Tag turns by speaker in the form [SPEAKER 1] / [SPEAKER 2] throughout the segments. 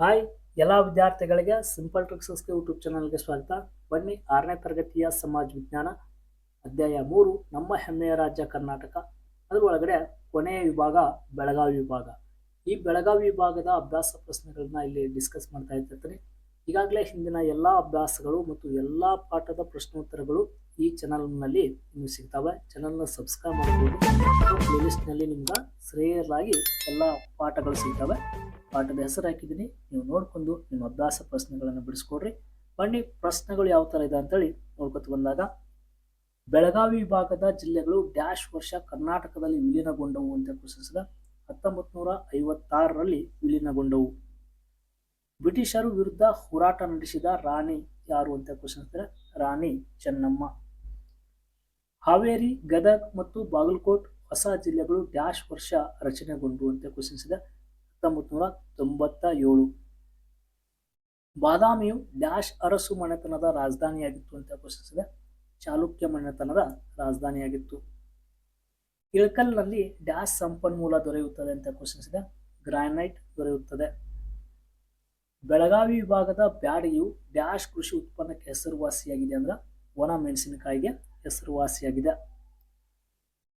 [SPEAKER 1] Hi, ಎಲ್ಲ ವಿದ್ಯಾರ್ಥಿಗಳಿಗೆ simple ಟ್ರಿಕ್ಸಸ್ಗೆ YouTube ಚಾನಲ್ಗೆ ಸ್ವಾಗತ. ಬನ್ನಿ ಆರನೇ ತರಗತಿಯ ಸಮಾಜ ವಿಜ್ಞಾನ, ಅಧ್ಯಾಯ ಮೂರು, ನಮ್ಮ ಹೆಮ್ಮೆಯ ರಾಜ್ಯ ಕರ್ನಾಟಕ. ಅದರೊಳಗಡೆ ಕೊನೆಯ ವಿಭಾಗ ಬೆಳಗಾವಿ ವಿಭಾಗ. ಈ ಬೆಳಗಾವಿ ವಿಭಾಗದ ಅಭ್ಯಾಸ ಪ್ರಶ್ನೆಗಳನ್ನ ಇಲ್ಲಿ ಡಿಸ್ಕಸ್ ಮಾಡ್ತಾ ಇರ್ತೀನಿ ಈಗಾಗಲೇ ಹಿಂದಿನ ಎಲ್ಲ ಅಭ್ಯಾಸಗಳು ಮತ್ತು ಎಲ್ಲ ಪಾಠದ ಪ್ರಶ್ನೋತ್ತರಗಳು ಈ ಚಾನಲ್ನಲ್ಲಿ ನಿಮ್ಗೆ ಸಿಗ್ತವೆ. ಚಾನಲ್ನ ಸಬ್ಸ್ಕ್ರೈಬ್ ಮಾಡ್ಬೋದು. ಪ್ಲೇಲಿಸ್ಟ್ನಲ್ಲಿ ನಿಮ್ಗೆ ಶ್ರೇಯರಾಗಿ ಎಲ್ಲ ಪಾಠಗಳು ಸಿಗ್ತವೆ. ಪಾಠದ ಹೆಸರು ಹಾಕಿದ್ದೀನಿ. ನೀವು ನೋಡ್ಕೊಂಡು ನಿಮ್ಮ ಅಭ್ಯಾಸ ಪ್ರಶ್ನೆಗಳನ್ನು ಬಿಡಿಸ್ಕೊಡ್ರಿ. ಬನ್ನಿ, ಪ್ರಶ್ನೆಗಳು ಯಾವ ಥರ ಇದೆ ಅಂತೇಳಿ ನೋಡ್ಕೊತ ಬಂದಾಗ, ಬೆಳಗಾವಿ ವಿಭಾಗದ ಜಿಲ್ಲೆಗಳು ಡ್ಯಾಶ್ ವರ್ಷ ಕರ್ನಾಟಕದಲ್ಲಿ ವಿಲೀನಗೊಂಡವು ಅಂತ ಪ್ರಶ್ನಿಸಿದ ಹತ್ತೊಂಬತ್ತು ನೂರ ಐವತ್ತಾರರಲ್ಲಿ ವಿಲೀನಗೊಂಡವು. ಬ್ರಿಟಿಷರು ವಿರುದ್ಧ ಹೋರಾಟ ನಡೆಸಿದ ರಾಣಿ ಯಾರು ಅಂತ ಪ್ರಶ್ನಿಸಿದ್ರೆ, ರಾಣಿ ಚೆನ್ನಮ್ಮ. ಹಾವೇರಿ, ಗದಗ್ ಮತ್ತು ಬಾಗಲಕೋಟ್ ಹೊಸ ಜಿಲ್ಲೆಗಳು ಡ್ಯಾಶ್ ವರ್ಷ ರಚನೆಗೊಂಡು ಅಂತ ಪ್ರಶ್ನಿಸಿದೆ ಬಾದಾಮಿಯು ಡ್ಯಾಶ್ ಅರಸು ಮನೆತನದ ರಾಜಧಾನಿಯಾಗಿತ್ತು ಅಂತ ಪ್ರಶ್ನಿಸಿದೆ. ಚಾಲುಕ್ಯ ಮನೆತನದ ರಾಜಧಾನಿಯಾಗಿತ್ತು. ಇಳಕಲ್ನಲ್ಲಿ ಡ್ಯಾಶ್ ಸಂಪನ್ಮೂಲ ದೊರೆಯುತ್ತದೆ ಅಂತ ಪ್ರಶ್ನಿಸಿದೆ. ಗ್ರಾನೈಟ್ ದೊರೆಯುತ್ತದೆ. ಬೆಳಗಾವಿ ವಿಭಾಗದ ಬ್ಯಾಡಿಯು ಡ್ಯಾಶ್ ಕೃಷಿ ಉತ್ಪನ್ನಕ್ಕೆ ಹೆಸರುವಾಸಿಯಾಗಿದೆ ಅಂದ್ರೆ ಒಣ ಮೆಣಸಿನಕಾಯಿಗೆ ಹೆಸರುವಾಸಿಯಾಗಿದೆ.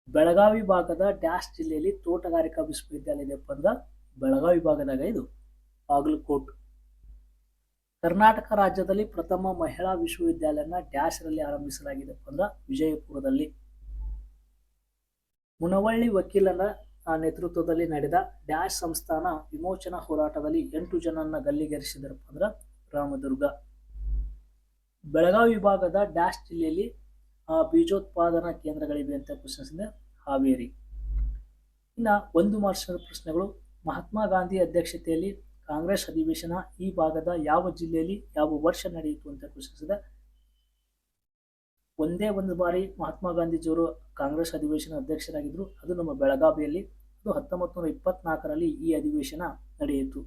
[SPEAKER 1] ಬೆಳಗಾವಿ ಭಾಗದ ಡ್ಯಾಶ್ ಜಿಲ್ಲೆಯಲ್ಲಿ ತೋಟಗಾರಿಕಾ ವಿಶ್ವವಿದ್ಯಾಲಯ ಇದೆಯಪ್ಪ ಅಂದ್ರೆ ಬೆಳಗಾವಿ ಭಾಗದಾಗ ಇದು ಬಾಗಲಕೋಟ್. ಕರ್ನಾಟಕ ರಾಜ್ಯದಲ್ಲಿ ಪ್ರಥಮ ಮಹಿಳಾ ವಿಶ್ವವಿದ್ಯಾಲಯನ ಡ್ಯಾಶ್ ರಲ್ಲಿ ಆರಂಭಿಸಲಾಗಿದೆಪ್ಪ ಅಂದ್ರೆ ವಿಜಯಪುರದಲ್ಲಿ. ಮುನವಳ್ಳಿ ವಕೀಲರ ನೇತೃತ್ವದಲ್ಲಿ ನಡೆದ ಡ್ಯಾಶ್ ಸಂಸ್ಥಾನ ವಿಮೋಚನಾ ಹೋರಾಟದಲ್ಲಿ ಎಂಟು ಜನನ್ನ ಗಲ್ಲಿಗೇರಿಸಿದರಪ್ಪ ಅಂದ್ರೆ ರಾಮದುರ್ಗ. ಬೆಳಗಾವಿ ವಿಭಾಗದ ಡ್ಯಾಶ್ ಜಿಲ್ಲೆಯಲ್ಲಿ ಆ, ಬೀಜೋತ್ಪಾದನಾ ಕೇಂದ್ರಗಳಿವೆ ಅಂತ ಪ್ರಶ್ನಿಸಿದ ಹಾವೇರಿ. ಇನ್ನ ಒಂದು ಮಾರ್ಷದ ಪ್ರಶ್ನೆಗಳು ಮಹಾತ್ಮ ಗಾಂಧಿ ಅಧ್ಯಕ್ಷತೆಯಲ್ಲಿ ಕಾಂಗ್ರೆಸ್ ಅಧಿವೇಶನ ಈ ಭಾಗದ ಯಾವ ಜಿಲ್ಲೆಯಲ್ಲಿ ಯಾವ ವರ್ಷ ನಡೆಯಿತು ಅಂತ ಪ್ರಶ್ನಿಸಿದೆ. ಒಂದೇ ಒಂದು ಬಾರಿ ಮಹಾತ್ಮ ಗಾಂಧೀಜಿಯವರು ಕಾಂಗ್ರೆಸ್ ಅಧಿವೇಶನ ಅಧ್ಯಕ್ಷರಾಗಿದ್ದರು. ಅದು ನಮ್ಮ ಬೆಳಗಾವಿಯಲ್ಲಿ ಅದು ಹತ್ತೊಂಬತ್ತು ನೂರ ಇಪ್ಪತ್ನಾಲ್ಕರಲ್ಲಿ ಈ ಅಧಿವೇಶನ ನಡೆಯಿತು.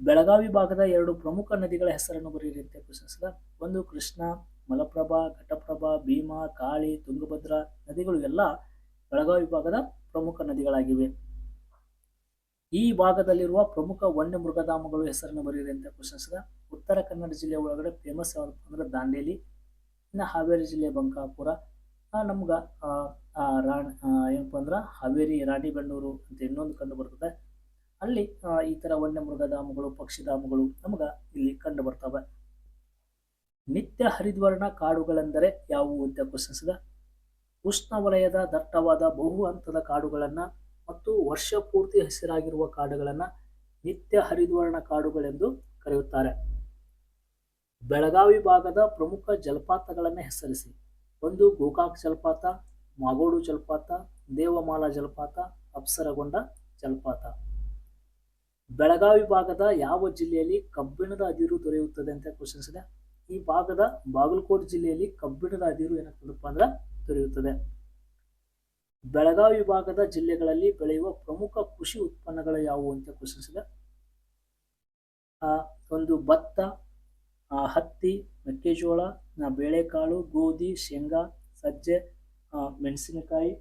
[SPEAKER 1] ಬೆಳಗಾವಿ ಭಾಗದ ಎರಡು ಪ್ರಮುಖ ನದಿಗಳ ಹೆಸರನ್ನು ಬರೆಯಿರಿ ಅಂತ ಪ್ರಶ್ನಿಸಿದ. ಒಂದು ಕೃಷ್ಣ, ಮಲಪ್ರಭಾ, ಘಟಪ್ರಭಾ, ಭೀಮಾ, ಕಾಳಿ, ತುಂಗಭದ್ರಾ ನದಿಗಳು ಎಲ್ಲ ಬೆಳಗಾವಿ ಭಾಗದ ಪ್ರಮುಖ ನದಿಗಳಾಗಿವೆ. ಈ ಭಾಗದಲ್ಲಿರುವ ಪ್ರಮುಖ ವನ್ಯ ಮೃಗಧಾಮಗಳು ಹೆಸರನ್ನು ಬರೆಯಿರಿ ಅಂತ ಪ್ರಶ್ನಿಸಿದ ಉತ್ತರ ಕನ್ನಡ ಜಿಲ್ಲೆ ಒಳಗಡೆ ಫೇಮಸ್ ಯಾವ್ದಪ್ಪ ಅಂದ್ರೆ ದಾಂಡೇಲಿ, ಇನ್ನು ಹಾವೇರಿ ಜಿಲ್ಲೆ ಬಂಕಾಪುರ ನಮ್ಗೆ ರಾಣಿ ಏನಪ್ಪ ಅಂದ್ರೆ ಹಾವೇರಿ, ರಾಣಿಬೆನ್ನೂರು ಅಂತ ಇನ್ನೊಂದು ಕಂಡು ಬರ್ತದೆ. ಅಲ್ಲಿ ಈ ಥರ ವನ್ಯ ಮೃಗಧಾಮಗಳು ಪಕ್ಷಿಧಾಮಗಳು ನಮ್ಗೆ ಇಲ್ಲಿ ಕಂಡು ಬರ್ತವೆ. ನಿತ್ಯ ಹರಿದ್ವರ್ಣ ಕಾಡುಗಳೆಂದರೆ ಯಾವುವು ಅಂತ ಪ್ರಶ್ನಿಸಿದ ಉಷ್ಣವಲಯದ ದಟ್ಟವಾದ ಬಹು ಹಂತದ ಕಾಡುಗಳನ್ನು ಮತ್ತು ವರ್ಷ ಪೂರ್ತಿ ಹಸಿರಾಗಿರುವ ಕಾಡುಗಳನ್ನು ನಿತ್ಯ ಹರಿದ್ವರ್ಣ ಕಾಡುಗಳೆಂದು ಕರೆಯುತ್ತಾರೆ. ಬೆಳಗಾವಿ ಭಾಗದ ಪ್ರಮುಖ ಜಲಪಾತಗಳನ್ನು ಹೆಸರಿಸಿ. ಒಂದು ಗೋಕಾಕ್ ಜಲಪಾತ, ಮಾಗೋಡು ಜಲಪಾತ, ದೇವಮಾಲಾ ಜಲಪಾತ, ಅಪ್ಸರಗೊಂಡ ಜಲಪಾತ. ಬೆಳಗಾವಿ ಭಾಗದ ಯಾವ ಜಿಲ್ಲೆಯಲ್ಲಿ ಕಬ್ಬಿಣದ ಅದಿರು ದೊರೆಯುತ್ತದೆ ಅಂತ ಪ್ರಶ್ನಿಸಿದೆ ಈ ಭಾಗದ ಬಾಗಲಕೋಟೆ ಜಿಲ್ಲೆಯಲ್ಲಿ ಕಬ್ಬಿಣದ ಅದಿರು ಏನಾಗ್ತದಪ್ಪ ಅಂದ್ರೆ ದೊರೆಯುತ್ತದೆ. ಬೆಳಗಾವಿ ವಿಭಾಗದ ಜಿಲ್ಲೆಗಳಲ್ಲಿ ಬೆಳೆಯುವ ಪ್ರಮುಖ ಕೃಷಿ ಉತ್ಪನ್ನಗಳು ಯಾವುವು ಅಂತ ಪ್ರಶ್ನಿಸಿದ? ಒಂದು ಭತ್ತ ಹತ್ತಿ, ಮೆಕ್ಕೆಜೋಳ ಬೇಳೆಕಾಳು, ಗೋಧಿ, ಶೇಂಗಾ, ಸಜ್ಜೆ ಮೆಣಸಿನಕಾಯಿ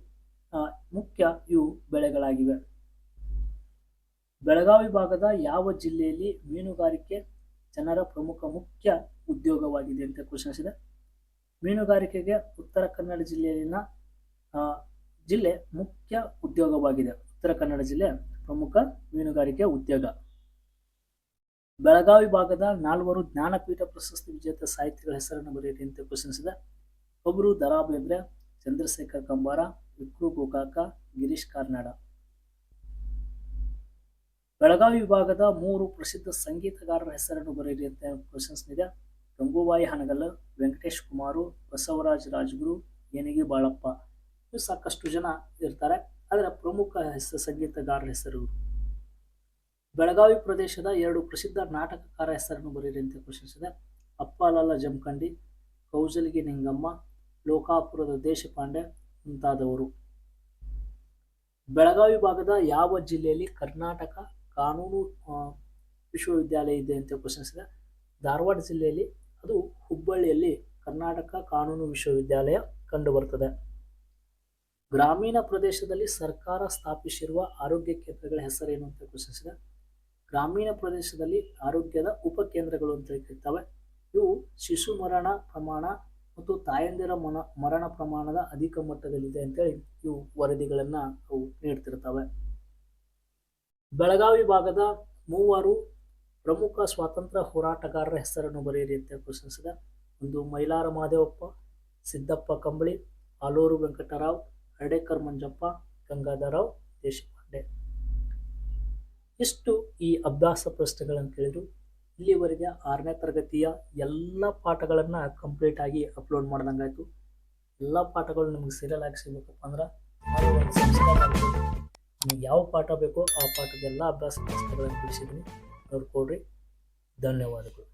[SPEAKER 1] ಮುಖ್ಯ ಇವು ಬೆಳೆಗಳಾಗಿವೆ. ಬೆಳಗಾವಿ ಭಾಗದ ಯಾವ ಜಿಲ್ಲೆಯಲ್ಲಿ ಮೀನುಗಾರಿಕೆ ಜನರ ಪ್ರಮುಖ ಮುಖ್ಯ ಉದ್ಯೋಗವಾಗಿದೆ ಅಂತ ಪ್ರಶ್ನಿಸಿದೆ? ಮೀನುಗಾರಿಕೆಗೆ ಉತ್ತರ ಕನ್ನಡ ಜಿಲ್ಲೆಯಲ್ಲಿನ ಜಿಲ್ಲೆ ಮುಖ್ಯ ಉದ್ಯೋಗವಾಗಿದೆ. ಉತ್ತರ ಕನ್ನಡ ಜಿಲ್ಲೆ ಪ್ರಮುಖ ಮೀನುಗಾರಿಕೆ ಉದ್ಯೋಗ. ಬೆಳಗಾವಿ ಭಾಗದ ನಾಲ್ವರು ಜ್ಞಾನಪೀಠ ಪ್ರಶಸ್ತಿ ವಿಜೇತ ಸಾಹಿತಿಗಳ ಹೆಸರನ್ನು ಬರೆಯಿರಿ ಅಂತ ಪ್ರಶ್ನಿಸಿದೆ ಒಬ್ಬರು ದರಾ ಬೇಂದ್ರೆ ಚಂದ್ರಶೇಖರ್ ಕಂಬಾರ, ವಿಕ್ರು ಗೋಕಾಕ, ಗಿರೀಶ್ ಕಾರ್ನಾಡ. ಬೆಳಗಾವಿ ವಿಭಾಗದ ಮೂರು ಪ್ರಸಿದ್ಧ ಸಂಗೀತಗಾರರ ಹೆಸರನ್ನು ಬರೆಯಿರಿ ಅಂತ ಪ್ರಶಂಸನಿದೆ ಗಂಗೂಬಾಯಿ ಹನಗಲ್ ವೆಂಕಟೇಶ್ ಕುಮಾರು, ಬಸವರಾಜ್ ರಾಜಗುರು ಏನಿಗೆ ಬಾಳಪ್ಪ. ಸಾಕಷ್ಟು ಜನ ಇರ್ತಾರೆ. ಅದರ ಪ್ರಮುಖ ಹೆಸರು ಸಂಗೀತಗಾರರ ಹೆಸರು ಬೆಳಗಾವಿ ಪ್ರದೇಶದ ಎರಡು ಪ್ರಸಿದ್ಧ ನಾಟಕಕಾರ ಹೆಸರನ್ನು ಬರೆಯಿರಿ ಅಂತ ಪ್ರಶ್ನಿಸಿದೆ. ಅಪ್ಪಾಲಲ್ಲ ಜಮಖಂಡಿ, ಕೌಜಲ್ಗಿ ನಿಂಗಮ್ಮ, ಲೋಕಾಪುರದ ದೇಶಪಾಂಡೆ ಮುಂತಾದವರು. ಬೆಳಗಾವಿ ಭಾಗದ ಯಾವ ಜಿಲ್ಲೆಯಲ್ಲಿ ಕರ್ನಾಟಕ ಕಾನೂನು ವಿಶ್ವವಿದ್ಯಾಲಯ ಇದೆ ಅಂತ ಪ್ರಶ್ನಿಸಿದೆ. ಧಾರವಾಡ ಜಿಲ್ಲೆಯಲ್ಲಿ ಅದು ಹುಬ್ಬಳ್ಳಿಯಲ್ಲಿ ಕರ್ನಾಟಕ ಕಾನೂನು ವಿಶ್ವವಿದ್ಯಾಲಯ ಕಂಡುಬರುತ್ತದೆ ಗ್ರಾಮೀಣ ಪ್ರದೇಶದಲ್ಲಿ ಸರ್ಕಾರ ಸ್ಥಾಪಿಸಿರುವ ಆರೋಗ್ಯ ಕೇಂದ್ರಗಳ ಹೆಸರೇನು ಅಂತ ಪ್ರಶ್ನಿಸಿದ. ಗ್ರಾಮೀಣ ಪ್ರದೇಶದಲ್ಲಿ ಆರೋಗ್ಯದ ಉಪಕೇಂದ್ರಗಳು ಅಂತ ಇರ್ತವೆ ಇವು ಶಿಶು ಮರಣ ಪ್ರಮಾಣ ಮತ್ತು ತಾಯಂದಿರ ಮನ, ಮರಣ ಪ್ರಮಾಣದ ಅಧಿಕ ಮಟ್ಟದಲ್ಲಿದೆ ಅಂತೇಳಿ ಇವು ವರದಿಗಳನ್ನ ಅವು ನೀಡ್ತಿರ್ತವೆ. ಬೆಳಗಾವಿ ಭಾಗದ ಮೂವರು ಪ್ರಮುಖ ಸ್ವಾತಂತ್ರ್ಯ ಹೋರಾಟಗಾರರ ಹೆಸರನ್ನು ಬರೆಯಿರಿ ಅಂತ ಪ್ರಶ್ನಿಸಿದ. ಒಂದು ಮೈಲಾರ ಮಾದೇವಪ್ಪ, ಸಿದ್ದಪ್ಪ ಕಂಬಳಿ, ಆಲೂರು ವೆಂಕಟರಾವ್ ಹರ್ಡೇಕರ್ ಮಂಜಪ್ಪ, ಗಂಗಾಧರರಾವ್, ದೇಶಪಾಂಡೆ. ಇಷ್ಟು ಈ ಅಭ್ಯಾಸ ಪ್ರಶ್ನೆಗಳನ್ನು ಕೇಳಿದ್ರು? ಇಲ್ಲಿವರೆಗೆ ಆರನೇ ತರಗತಿಯ ಎಲ್ಲ ಪಾಠಗಳನ್ನು ಕಂಪ್ಲೀಟ್ ಆಗಿ ಅಪ್ಲೋಡ್ ಮಾಡಿದಂಗಾಯಿತು. ಎಲ್ಲ ಪಾಠಗಳು ನಿಮ್ಗೆ ಸೀರಿಯಲ್ ಆಗಿ ಸಿಗ್ಬೇಕಪ್ಪ ಅಂದ್ರೆ ನಿಮ್ಗೆ ಯಾವ ಪಾಠ ಬೇಕೋ ಆ ಪಾಠದ ಎಲ್ಲ ಅಭ್ಯಾಸ ಪ್ರಶ್ನೆಗಳನ್ನು ತಿಳಿಸಿದ್ದೀನಿ ನೋಡ್ಕೊಡ್ರಿ ಧನ್ಯವಾದಗಳು.